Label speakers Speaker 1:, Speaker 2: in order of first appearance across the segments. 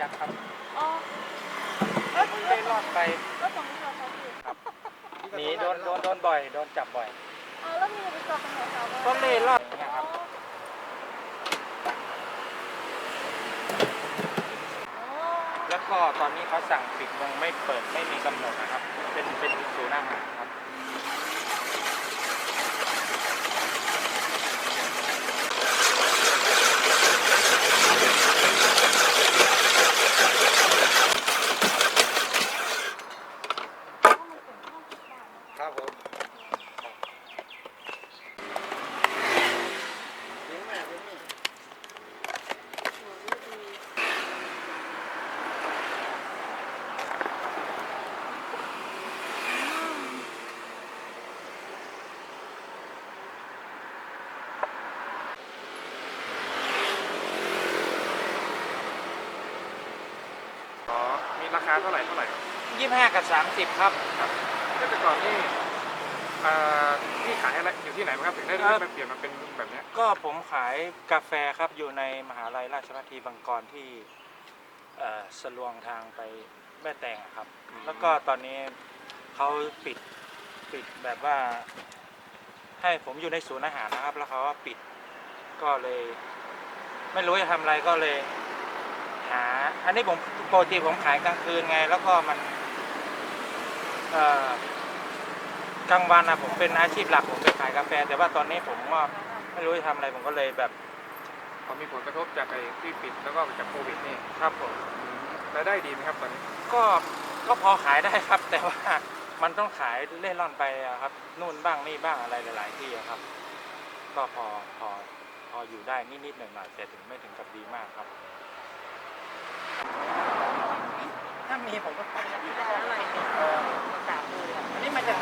Speaker 1: จักครับ
Speaker 2: อ๋อแล้ว
Speaker 1: เล่ร่อนไป
Speaker 2: แล้วตรงนี้เราเขาอยู่
Speaker 1: หนีโดนโดนโดนบ่อยโดนจับบ่อย
Speaker 2: อ๋อแล้วมีไปจอดตรงไหนคะ
Speaker 1: ก็เล่ร่อนอย่างเงี้ยครับ
Speaker 2: อ๋อ
Speaker 1: แล้วก็ตอนนี้เขาสั่งปิดยังไม่เปิดไม่มีกำหนดนะครับ เป็นเป็นศูนย์อาหารครับครับผม อ๋อมีราคาเท่าไหร่เท่าไหร่ยี่ห้ากับสามสิบครับ
Speaker 3: ครับก็แต่ก่อนนี่เอ่อที่ขายอะไรอยู่ที่ไหนบ้างครับถึงได้
Speaker 1: ครั
Speaker 3: เริ่
Speaker 1: บ
Speaker 3: มมาเปลี่ยนมาเป็นแบบเนี้ย
Speaker 1: ก็ผมขายกาแฟครับอยู่ในมหาลัยราชภัฏบางกรที่เอ่อสลวงทางไปแม่แตงอะครับ แล้วก็ตอนนี้เขาปิดปิดแบบว่า ให้ผมอยู่ในศูนย์อาหารนะครับ แล้วเขาก็ปิดก็เลย ไม่รู้จะทำอะไรก็เลย หา อันนี้ผมปกติผมขายกลางคืนไง แล้วก็มันเอ่อกลางวันนะผมเป็นอาชีพหลักผมไปขายกาแฟ แต่ว่าตอนนี้ผมว่าไม่รู้จะทำอะไรผมก็เลยแบบ
Speaker 3: พอมีผลกระทบจากไอ้ที่ปิดแล้วก็จากโควิดนี่
Speaker 1: ครับผม
Speaker 3: รายได้ดีไหมครับตอนนี้
Speaker 1: ก็ก็พอขายได้ครับ แต่ว่ามันต้องขายเล่ร่อนไปอะครับนู่นบ้างนี่บ้างอะไรหลาย ๆ ที่อะครับ ก็พอพอพออยู่ได้นิดๆหน่อยๆแต่ถึงไม่ถึงกับดีมากครับ ถ้ามีผมก็ไปอยู่ได้อะไรเออสามเลยอันนี้มาจาก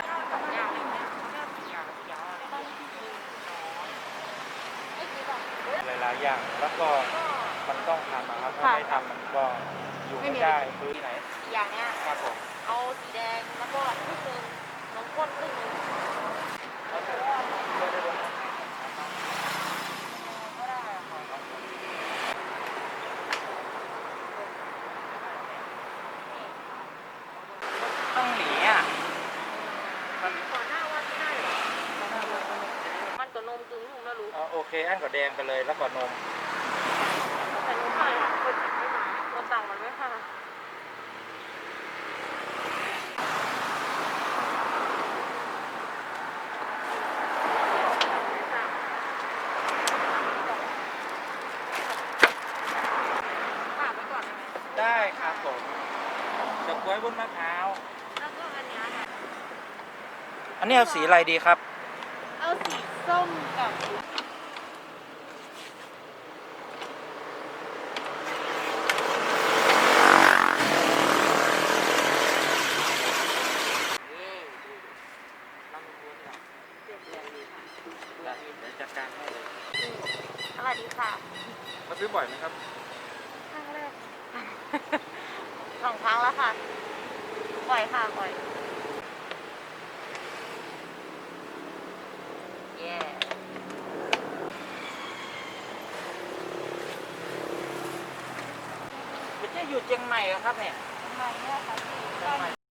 Speaker 1: หลายๆอย่างแล้วก็มันต้องทำอะครับถ้าไม่ทำมันก็อยู่ไม่ได้คือที่ไหน
Speaker 2: อย่างเนี้ย
Speaker 1: ครับผม
Speaker 2: เอาสีแดงแล้วก็ครึ่งหนึงน้ำข้นครึ่งหนึงก็ได้ค่ะ
Speaker 1: ต้องหนีอะ
Speaker 2: ก่อนหน้าว่าไม่ได้หรอมันก็นมกึ่งนุ่มนะรู้
Speaker 1: เอา โอเคอันก็แดงไปเลยแล้วก็นม
Speaker 2: แต่หนูไม่อะคนสั่งไม่มาคนสั่งมันไม่มาฝากไว้ก่อนได้ไหม
Speaker 1: ได้ครับผมดอกกล้วยบนมะพร้าว
Speaker 2: แล้วก็อันเนี้ยค่ะ
Speaker 1: อันนี้เอาสีอะไรดีครับ
Speaker 2: เอาสีส้มกับ
Speaker 1: เดี๋ยวจัดการให้เลย
Speaker 2: ส วัสดีค่ะ
Speaker 3: มาซื้อบ่อยไหมครับ
Speaker 2: ครั้งแรกสองครั้งแล้วค่ะปล่อยค่ะปล่อย เย้
Speaker 1: ไม่ใช่อยู่เชียงใหม่เหรอครับเนี่ย
Speaker 2: ทำไมเนี่ยคะพี่